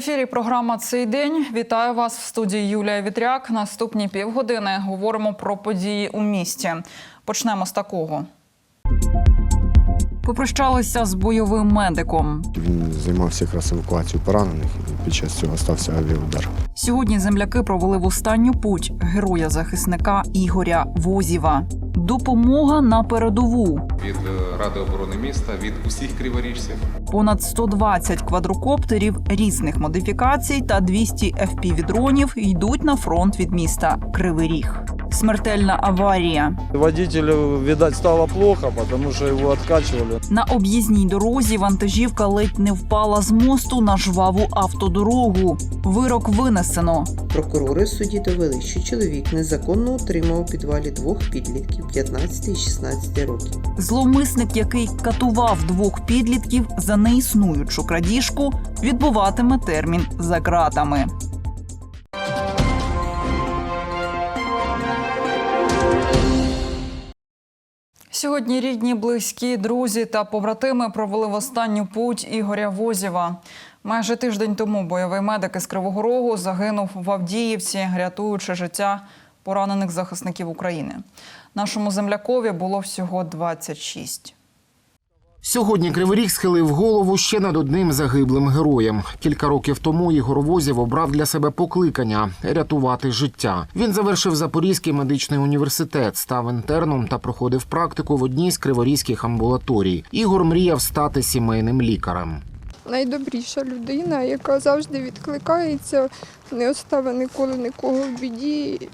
ефірі програма Цей день. Вітаю вас в студії Юлія Вітряк. Наступні півгодини говоримо про події у місті. Почнемо з такого. Попрощалися з бойовим медиком. Він займався якраз евакуацією поранених під час цього стався авіаудар. Сьогодні земляки провели в останню путь героя-захисника Ігоря Возіва. Допомога на передову. від е, Ради оборони міста, від усіх криворіжців. Понад 120 квадрокоптерів різних модифікацій та 200 FPV-дронів йдуть на фронт від міста Кривий Ріг. Смертельна аварія Водителю, видать, стало плохо, потому что его откачивали. на об'їзній дорозі. Вантажівка ледь не впала з мосту на жваву автодорогу. Вирок винесено. Прокурори судді довели, що чоловік незаконно утримав у підвалі двох підлітків 15 і 16 років. Зловмисник, який катував двох підлітків за неіснуючу крадіжку, відбуватиме термін за ґратами. Сьогодні рідні, близькі, друзі та побратими провели в останню путь Ігоря Возєва. Майже тиждень тому бойовий медик із Кривого Рогу загинув в Авдіївці, рятуючи життя поранених захисників України. Нашому землякові було всього 26. Сьогодні Кривий Ріг схилив голову ще над одним загиблим героєм. Кілька років тому Ігор Возєв обрав для себе покликання рятувати життя. Він завершив Запорізький медичний університет, став інтерном та проходив практику в одній з криворізьких амбулаторій. Ігор мріяв стати сімейним лікарем. найдобріша людина, яка завжди відкликається, не оставить ніколи нікого в біді.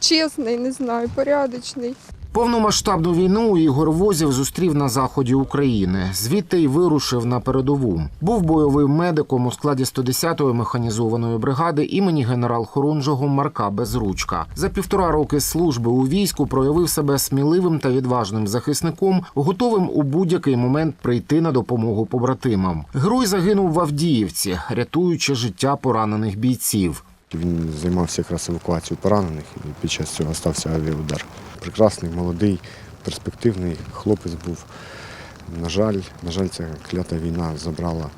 Чесний, не знаю, порядочний. Повномасштабну війну Ігор Возів зустрів на заході України. Звідти й вирушив на передову. Був бойовим медиком у складі 110-ї механізованої бригади імені генерал-хорунжого Марка Безручка. За півтора роки служби у війську проявив себе сміливим та відважним захисником, готовим у будь-який момент прийти на допомогу побратимам. Герой загинув в Авдіївці, рятуючи життя поранених бійців. Він займався якраз евакуацією поранених і під час цього стався авіаудар. Прекрасний, молодий, перспективний хлопець був. На жаль, на жаль, ця клята війна забрала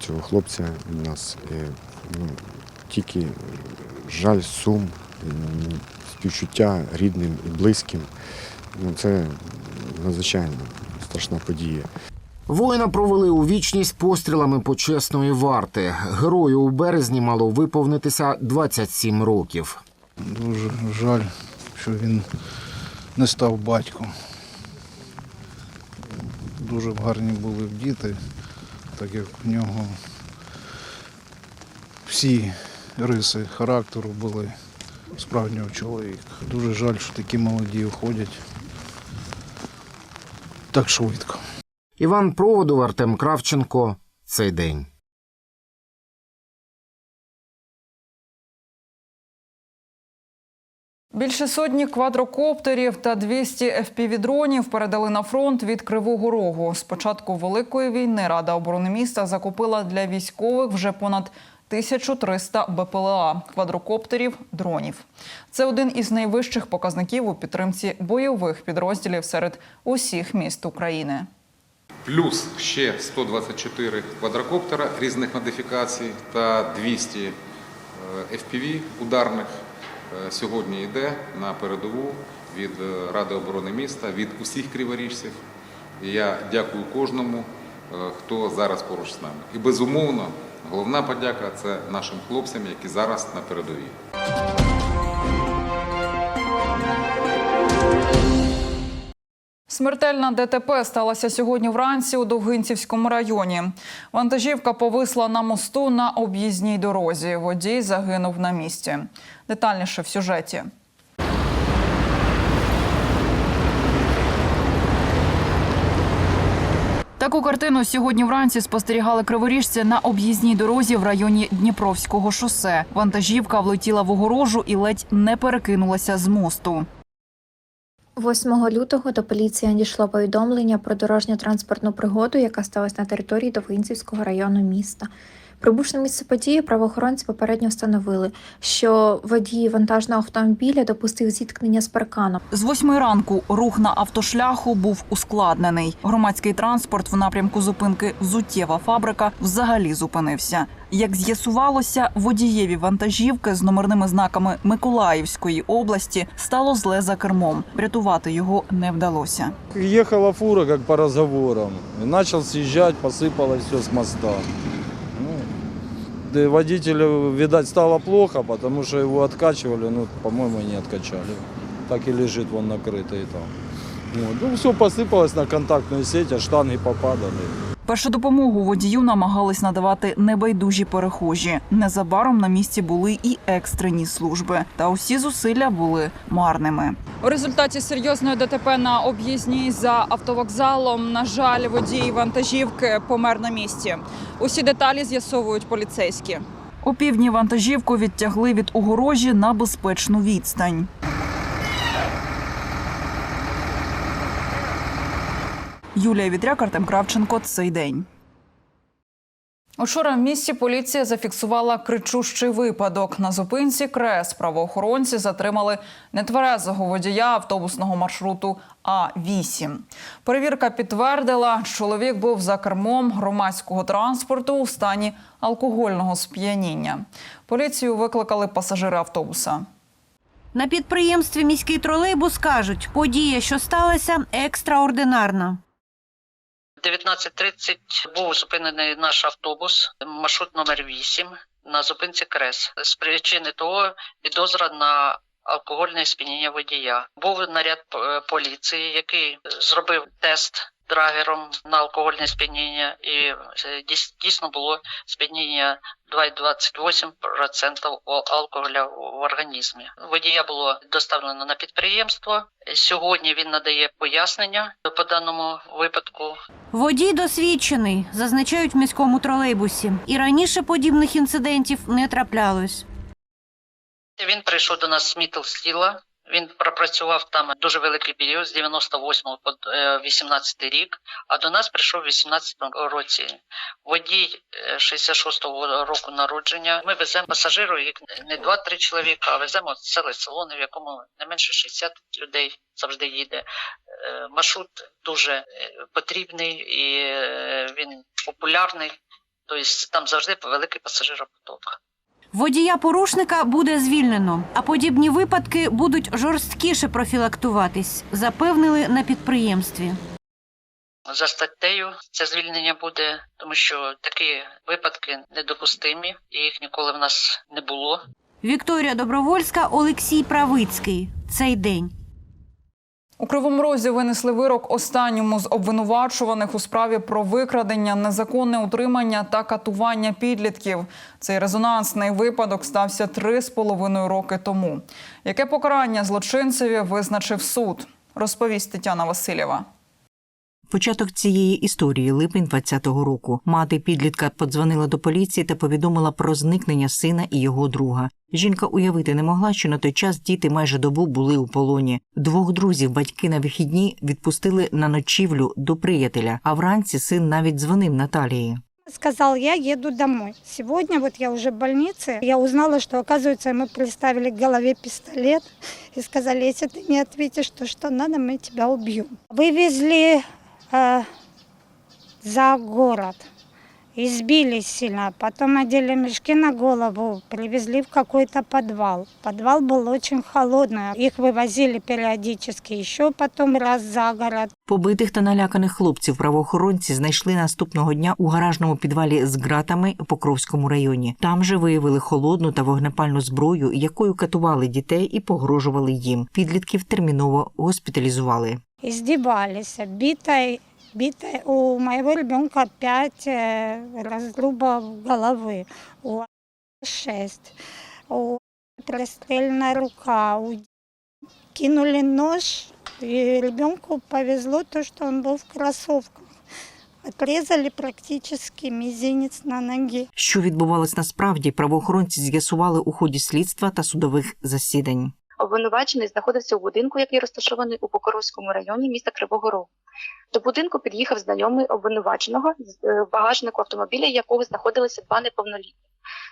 цього хлопця від нас. І, ну, тільки жаль, сум, співчуття рідним і близьким. Ну, це надзвичайно страшна подія. Воїна провели у вічність пострілами почесної варти. Герою у березні мало виповнитися 27 років. Дуже жаль, що він не став батьком. Дуже гарні були діти, так як в нього всі риси характеру були справжнього чоловіка. Дуже жаль, що такі молоді уходять так швидко. Іван Проводов, Артем Кравченко. Цей день. Більше сотні квадрокоптерів та 200 FPV-дронів передали на фронт від Кривого Рогу. З початку Великої війни Рада оборони міста закупила для військових вже понад 1300 БПЛА – квадрокоптерів, дронів. Це один із найвищих показників у підтримці бойових підрозділів серед усіх міст України. Плюс ще 124 квадрокоптера різних модифікацій та 200 е, FPV ударних е, сьогодні йде на передову від е, Ради оборони міста, від усіх криворіжців. І я дякую кожному, хто зараз поруч з нами. І безумовно, головна подяка це нашим хлопцям, які зараз на передовій. Смертельна ДТП сталася сьогодні вранці у Довгинцівському районі. Вантажівка повисла на мосту на об'їзній дорозі. Водій загинув на місці. Детальніше в сюжеті. Таку картину сьогодні вранці спостерігали криворіжці на об'їзній дорозі в районі Дніпровського шосе. Вантажівка влетіла в огорожу і ледь не перекинулася з мосту. 8 лютого до поліції надійшло повідомлення про дорожньо-транспортну пригоду, яка сталася на території Довгинцівського району міста. Прибувши на місце події, правоохоронці попередньо встановили, що водій вантажного автомобіля допустив зіткнення з парканом. З восьми ранку рух на автошляху був ускладнений. Громадський транспорт в напрямку зупинки «Взуттєва фабрика взагалі зупинився. Як з'ясувалося, водієві вантажівки з номерними знаками Миколаївської області стало зле за кермом. Врятувати його не вдалося. Ехала фура, как по разговорам. И начал съезжать, посыпалось все с моста. И водителю, видать, стало плохо, потому что его откачивали, ну, по-моему, не откачали. Так и лежит вон накрытый там. Вот. Ну, все посыпалось на контактную сеть, а штанги попадали. Першу допомогу водію намагались надавати небайдужі перехожі. Незабаром на місці були і екстрені служби. Та усі зусилля були марними. У результаті серйозної ДТП на об'їзній за автовокзалом, на жаль, водій вантажівки помер на місці. Усі деталі з'ясовують поліцейські. У півдні вантажівку відтягли від огорожі на безпечну відстань. Юлія Вітряк, Артем Кравченко. Цей день. Учора в місті поліція зафіксувала кричущий випадок. На зупинці КРЕС правоохоронці затримали нетверезого водія автобусного маршруту А8. Перевірка підтвердила, чоловік був за кермом громадського транспорту у стані алкогольного сп'яніння. Поліцію викликали пасажири автобуса. На підприємстві міський тролейбус кажуть, подія, що сталася, екстраординарна. 19.30 був зупинений наш автобус, маршрут номер 8 на зупинці Крес. З причини того підозра на алкогольне сп'яніння водія. Був наряд е, поліції, який зробив тест драгером на алкогольне сп'яніння, і дійсно було сп'яніння 2,28% алкоголя в організмі. Водія було доставлено на підприємство. Сьогодні він надає пояснення по даному випадку. Водій досвідчений, зазначають в міському тролейбусі. І раніше подібних інцидентів не траплялось. Він прийшов до нас з Мітлстіла. Він пропрацював там дуже великий період з 98 по е, 18 рік, а до нас прийшов в 18 році. Водій е, 66-го року народження. Ми веземо пасажирів, не 2-3 чоловіка, а веземо ціле село, в якому не менше 60 людей завжди їде. Е, Маршрут дуже е, потрібний і е, він популярний. Тобто там завжди великий пасажиропоток. Водія порушника буде звільнено, а подібні випадки будуть жорсткіше профілактуватись, запевнили на підприємстві. За статтею це звільнення буде, тому що такі випадки недопустимі, і їх ніколи в нас не було. Вікторія Добровольська, Олексій Правицький. Цей день. У Кривому Розі винесли вирок останньому з обвинувачуваних у справі про викрадення, незаконне утримання та катування підлітків. Цей резонансний випадок стався три з половиною роки тому. Яке покарання злочинцеві визначив суд? Розповість Тетяна Васильєва. Початок цієї історії липень 20-го року. Мати підлітка подзвонила до поліції та повідомила про зникнення сина і його друга. Жінка уявити не могла, що на той час діти майже добу були у полоні. Двох друзів батьки на вихідні відпустили на ночівлю до приятеля, а вранці син навіть дзвонив Наталії. Сказал, я еду домой. Сегодня вот я уже в больнице, я узнала, что, оказывается, ему приставили к голове пистолет и сказали, если ты не ответишь то, что надо, мы тебя убьем. Вывезли э, за город, избили сильно, потом одели мешки на голову, привезли в какой-то подвал. Подвал был очень холодный, их вывозили периодически, еще потом раз за город. Побитих та наляканих хлопців правоохоронці знайшли наступного дня у гаражному підвалі з ґратами у Покровському районі. Там же виявили холодну та вогнепальну зброю, якою катували дітей і погрожували їм. Підлітків терміново госпіталізували. издевались. Битой, битой у моего ребенка пять э, разрубов головы, у шесть, у прострельная рука, у кинули нож, и ребенку повезло то, что он был в кроссовках. Отрезали практически мизинец на ноге. Що відбувалось насправді, правоохоронці з'ясували у ході слідства та судових засідань. Обвинувачений знаходився у будинку, який розташований у Покровському районі міста Кривого Рогу. До будинку під'їхав знайомий обвинуваченого е, в багажнику автомобіля, якого знаходилися два неповнолітні.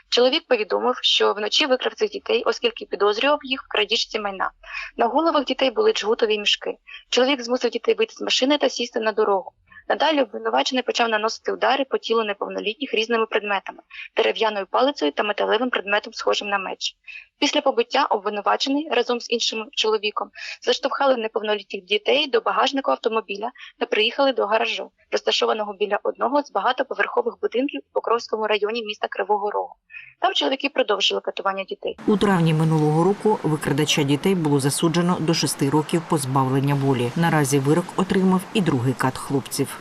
Чоловік повідомив, що вночі викрав цих дітей, оскільки підозрював їх в крадіжці майна. На головах дітей були джгутові мішки. Чоловік змусив дітей вийти з машини та сісти на дорогу. Надалі обвинувачений почав наносити удари по тілу неповнолітніх різними предметами, дерев'яною палицею та металевим предметом, схожим на меч. Після побиття обвинувачений разом з іншим чоловіком заштовхали неповнолітніх дітей до багажнику автомобіля та приїхали до гаражу, розташованого біля одного з багатоповерхових будинків у Покровському районі міста Кривого Рогу. Там чоловіки продовжили катування дітей. У травні минулого року викрадача дітей було засуджено до шести років позбавлення волі. Наразі вирок отримав і другий кат хлопців.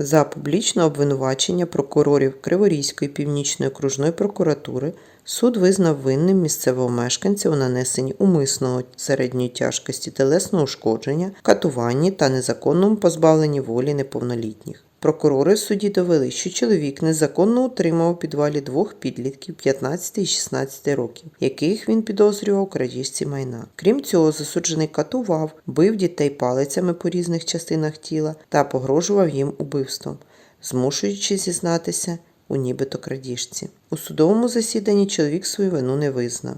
За публічне обвинувачення прокурорів Криворізької північної окружної прокуратури суд визнав винним місцевого мешканця у нанесенні умисного середньої тяжкості телесного ушкодження, катуванні та незаконному позбавленні волі неповнолітніх. Прокурори в суді довели, що чоловік незаконно утримав у підвалі двох підлітків 15 і 16 років, яких він підозрював у крадіжці майна. Крім цього, засуджений катував, бив дітей палицями по різних частинах тіла та погрожував їм убивством, змушуючи зізнатися у нібито крадіжці. У судовому засіданні чоловік свою вину не визнав.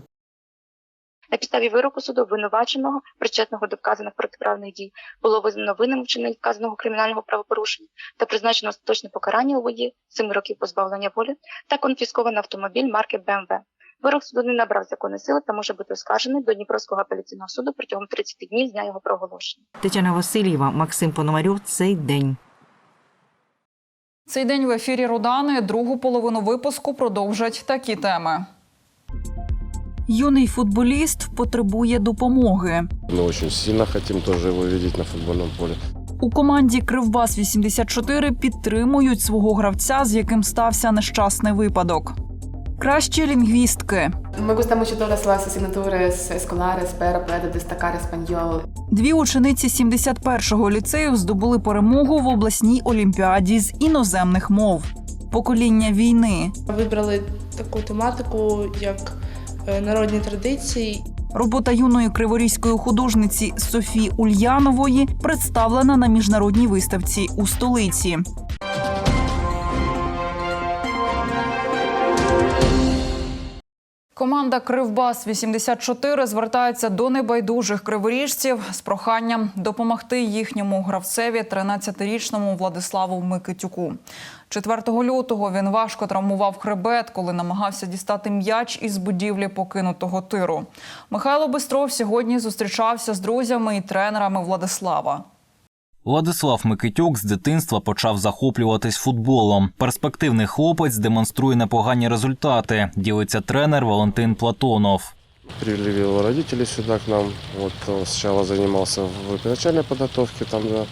На підставі вироку суду обвинуваченого, причетного до вказаних протиправних дій, було визнано винним вчинення вказаного кримінального правопорушення та призначено остаточне покарання у воді 7 років позбавлення волі та конфісковано автомобіль марки BMW. Вирок суду не набрав законної сили та може бути оскаржений до Дніпровського апеляційного суду протягом 30 днів з дня його проголошення. Тетяна Васильєва, Максим Пономарьов. Цей день. Цей день в ефірі Рудани. Другу половину випуску продовжать такі теми. Юний футболіст потребує допомоги. Ми дуже сильно хочемо тоже його бачити на футбольному полі. У команді Кривбас 84 підтримують свого гравця, з яким стався нещасний випадок. Кращі лінгвістки. Gusta mucho todas las asignaturas escolares, pero puedo destacar español. Дві учениці 71-го ліцею здобули перемогу в обласній олімпіаді з іноземних мов. Покоління війни. Вибрали таку тематику, як е, народні традиції. Робота юної криворізької художниці Софії Ульянової представлена на міжнародній виставці у столиці. Команда Кривбас 84 звертається до небайдужих криворіжців з проханням допомогти їхньому гравцеві 13-річному Владиславу Микитюку. 4 лютого він важко травмував хребет, коли намагався дістати м'яч із будівлі покинутого тиру. Михайло Бистров сьогодні зустрічався з друзями і тренерами Владислава. Владислав Микитюк з дитинства почав захоплюватись футболом. Перспективний хлопець демонструє непогані результати. Ділиться тренер Валентин Платонов. Привели его родители сюда к нам. Вот он сначала занимался в первоначальной подготовке, там до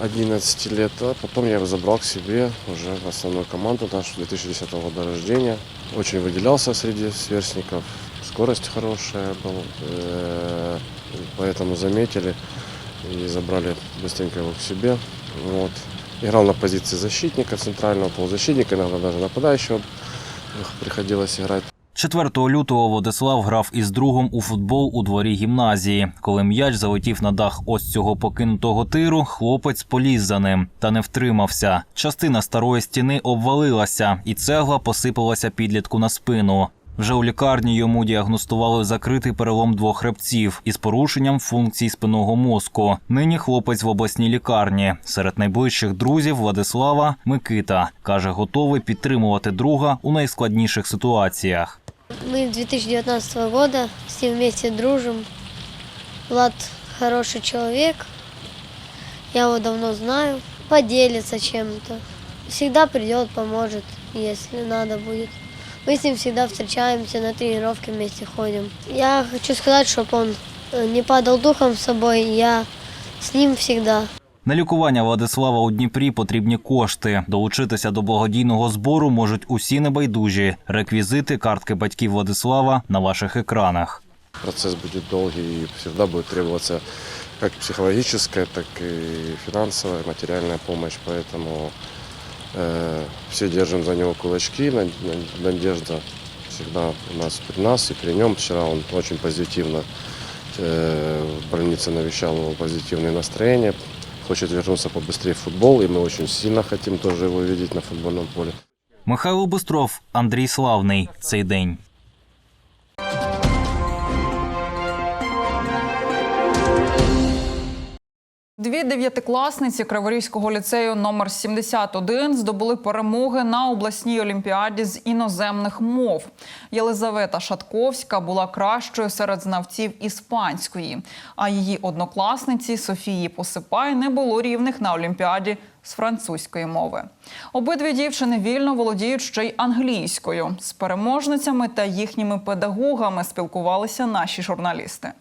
11 лет, а потом я его забрал к себе уже в основную команду нашу 2010 года рождения. Очень выделялся среди сверстников, скорость хорошая была, э, поэтому заметили и забрали быстренько его к себе. Вот. Играл на позиции защитника, центрального полузащитника, иногда даже нападающего приходилось играть. 4 лютого Владислав грав із другом у футбол у дворі гімназії. Коли м'яч залетів на дах ось цього покинутого тиру, хлопець поліз за ним та не втримався. Частина старої стіни обвалилася, і цегла посипалася підлітку на спину. Вже у лікарні йому діагностували закритий перелом двох хребців із порушенням функцій спинного мозку. Нині хлопець в обласній лікарні. Серед найближчих друзів Владислава Микита каже, готовий підтримувати друга у найскладніших ситуаціях. С 2019 года с ним вместе дружим. Влад хороший человек. Я его давно знаю. Поделится чем-то. Всегда придет, поможет, если надо будет. Мы с ним всегда встречаемся, на тренировки вместе ходим. Я хочу сказать, чтобы он э, не падал духом с собой. Я с ним всегда. На лікування Владислава у Дніпрі потрібні кошти. Долучитися до благодійного збору можуть усі небайдужі. Реквізити картки батьків Владислава на ваших екранах. Процесс будет долгий и всегда будет требоваться как психологическая, так и финансовая, материальная помощь. Поэтому э, все держим за него кулачки. Над- над- Надежда всегда у нас при нас и при нем. Вчера он очень позитивно э, в больнице навещал его позитивное настроение. хочет вернуться побыстрее в футбол, и мы очень сильно хотим тоже его видеть на футбольном поле. Михайло Бистров, Андрій Славний. Цей день. Дві дев'ятикласниці Криворізького ліцею номер 71 здобули перемоги на обласній олімпіаді з іноземних мов. Єлизавета Шатковська була кращою серед знавців іспанської, а її однокласниці Софії Посипай не було рівних на олімпіаді з французької мови. Обидві дівчини вільно володіють ще й англійською. З переможницями та їхніми педагогами спілкувалися наші журналісти.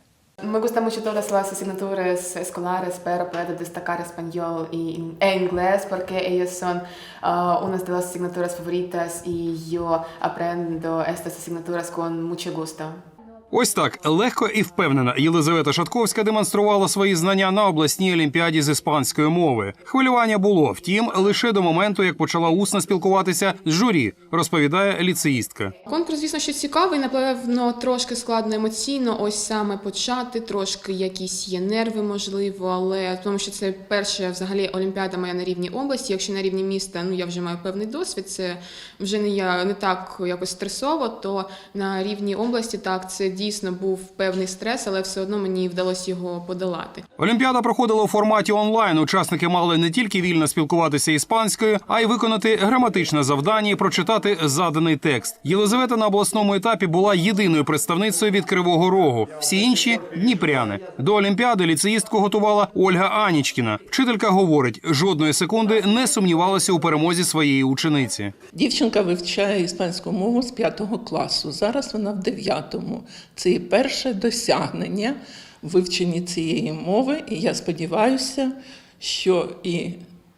Me gusta mucho todas las asignaturas escolares, pero puedo destacar español y e inglés porque ellos son ah, unas de las asignaturas favoritas y yo aprendo estas asignaturas con mucho gusto. Ось так. Легко і впевнено. Єлизавета Шатковська демонструвала свої знання на обласній олімпіаді з іспанської мови. Хвилювання було, втім, лише до моменту, як почала усно спілкуватися з журі, розповідає ліцеїстка. Конкурс, звісно, що цікавий, напевно, трошки складно емоційно, ось саме почати, трошки якісь є нерви, можливо, але тому що це перша взагалі олімпіада моя на рівні області. Якщо на рівні міста, ну я вже маю певний досвід, це вже не я не так якось стресово, то на рівні області так це дійсно був певний стрес, але все одно мені вдалося його подолати. Олімпіада проходила у форматі онлайн. Учасники мали не тільки вільно спілкуватися іспанською, а й виконати граматичне завдання і прочитати заданий текст. Єлизавета на обласному етапі була єдиною представницею від Кривого Рогу. Всі інші дніпряни. До олімпіади ліцеїстку готувала Ольга Анічкіна. Вчителька говорить, жодної секунди не сумнівалася у перемозі своєї учениці. Дівчинка вивчає іспанську мову з п'ятого класу. Зараз вона в дев'ятому. Це є перше досягнення в вивченні цієї мови. І я сподіваюся, що і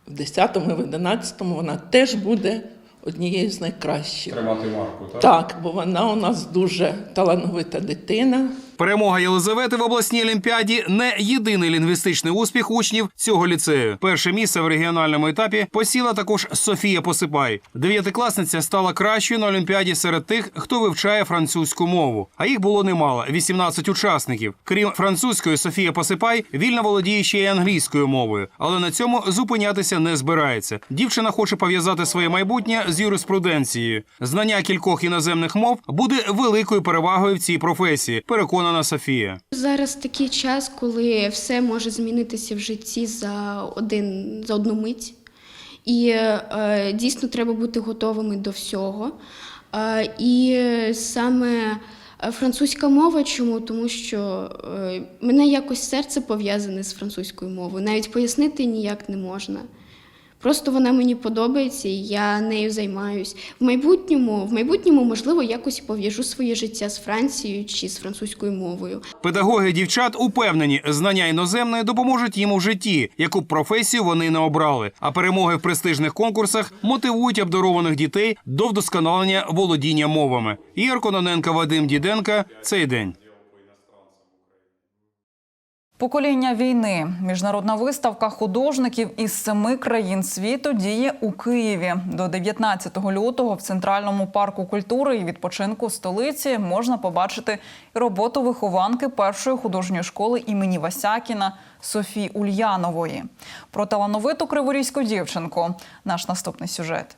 в 10-му, і в 11-му вона теж буде однією з найкращих. Тримати марку, так? Так, бо вона у нас дуже талановита дитина. Перемога Єлизавети в обласній олімпіаді не єдиний лінгвістичний успіх учнів цього ліцею. Перше місце в регіональному етапі посіла також Софія Посипай. Дев'ятикласниця стала кращою на олімпіаді серед тих, хто вивчає французьку мову. А їх було немало 18 учасників. Крім французької, Софія Посипай вільно володіє ще й англійською мовою, але на цьому зупинятися не збирається. Дівчина хоче пов'язати своє майбутнє з юриспруденцією. Знання кількох іноземних мов буде великою перевагою в цій професії. Переконана Софія. Зараз такий час, коли все може змінитися в житті за один за одну мить. І е, дійсно треба бути готовими до всього. Е, і саме французька мова, чому? Тому що е, мене якось серце пов'язане з французькою мовою. Навіть пояснити ніяк не можна. Просто вона мені подобається, і я нею займаюсь. В майбутньому, в майбутньому, можливо, якось пов'яжу своє життя з Францією чи з французькою мовою. Педагоги дівчат упевнені, знання іноземної допоможуть їм у житті, яку б професію вони не обрали. А перемоги в престижних конкурсах мотивують обдарованих дітей до вдосконалення володіння мовами. Ігор Кононенко, Вадим Діденка. Цей день. Покоління війни. Міжнародна виставка художників із семи країн світу діє у Києві. До 19 лютого в центральному парку культури і відпочинку столиці можна побачити роботу вихованки першої художньої школи імені Васякіна Софії Ульянової. Про талановиту криворізьку дівчинку. Наш наступний сюжет.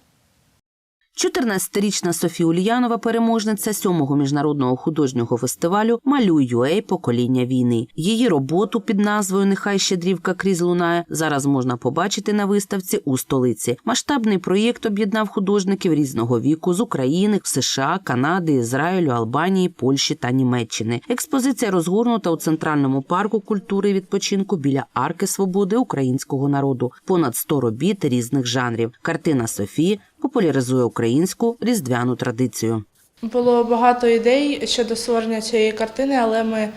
14-річна Софія Ульянова, переможниця сьомого міжнародного художнього фестивалю Малюй Юей покоління війни. Її роботу під назвою Нехай щедрівка крізь лунає зараз можна побачити на виставці у столиці. Масштабний проєкт об'єднав художників різного віку з України, США, Канади, Ізраїлю, Албанії, Польщі та Німеччини. Експозиція розгорнута у центральному парку культури і відпочинку біля арки свободи українського народу. Понад 100 робіт різних жанрів. Картина Софії популяризує українську різдвяну традицію. Було багато ідей щодо створення цієї картини, але ми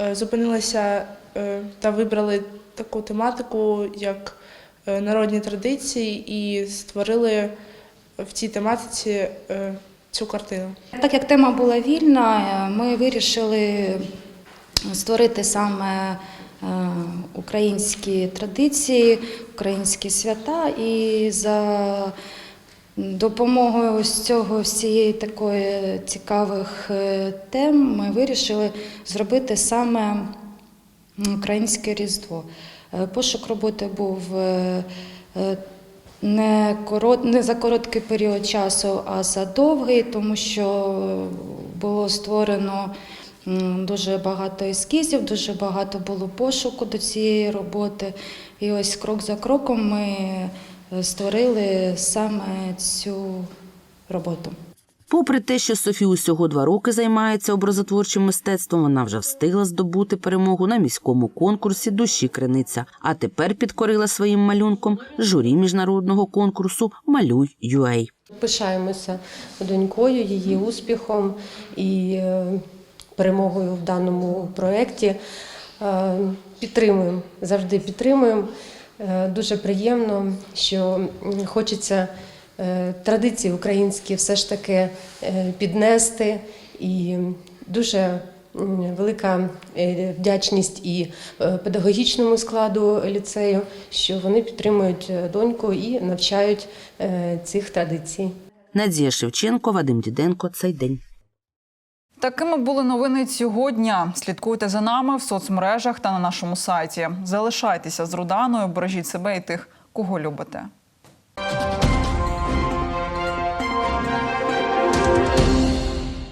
е, зупинилися е, та вибрали таку тематику, як е, народні традиції, і створили в цій тематиці цю картину. Так як тема була вільна, ми вирішили створити саме українські традиції, українські свята і за допомогою ось цього всієї такої цікавих е, тем ми вирішили зробити саме українське різдво. Е, Пошук роботи був е, не, корот, не за короткий період часу, а за довгий, тому що було створено дуже багато ескізів, дуже багато було пошуку до цієї роботи. І ось крок за кроком ми створили саме цю роботу. Попри те, що Софія усього два роки займається образотворчим мистецтвом, вона вже встигла здобути перемогу на міському конкурсі Душі Криниця, а тепер підкорила своїм малюнком журі міжнародного конкурсу Малюй UA. Пишаємося донькою, її успіхом і е, перемогою в даному проєкті. Е, Підтримуємо, завжди підтримуємо. Е, Дуже приємно, що хочеться е, традиції українські все ж таки е, піднести. І дуже велика вдячність і педагогічному складу ліцею, що вони підтримують доньку і навчають цих традицій. Надія Шевченко, Вадим Діденко. Цей день. Такими були новини цього дня. Слідкуйте за нами в соцмережах та на нашому сайті. Залишайтеся з Руданою, бережіть себе і тих, кого любите.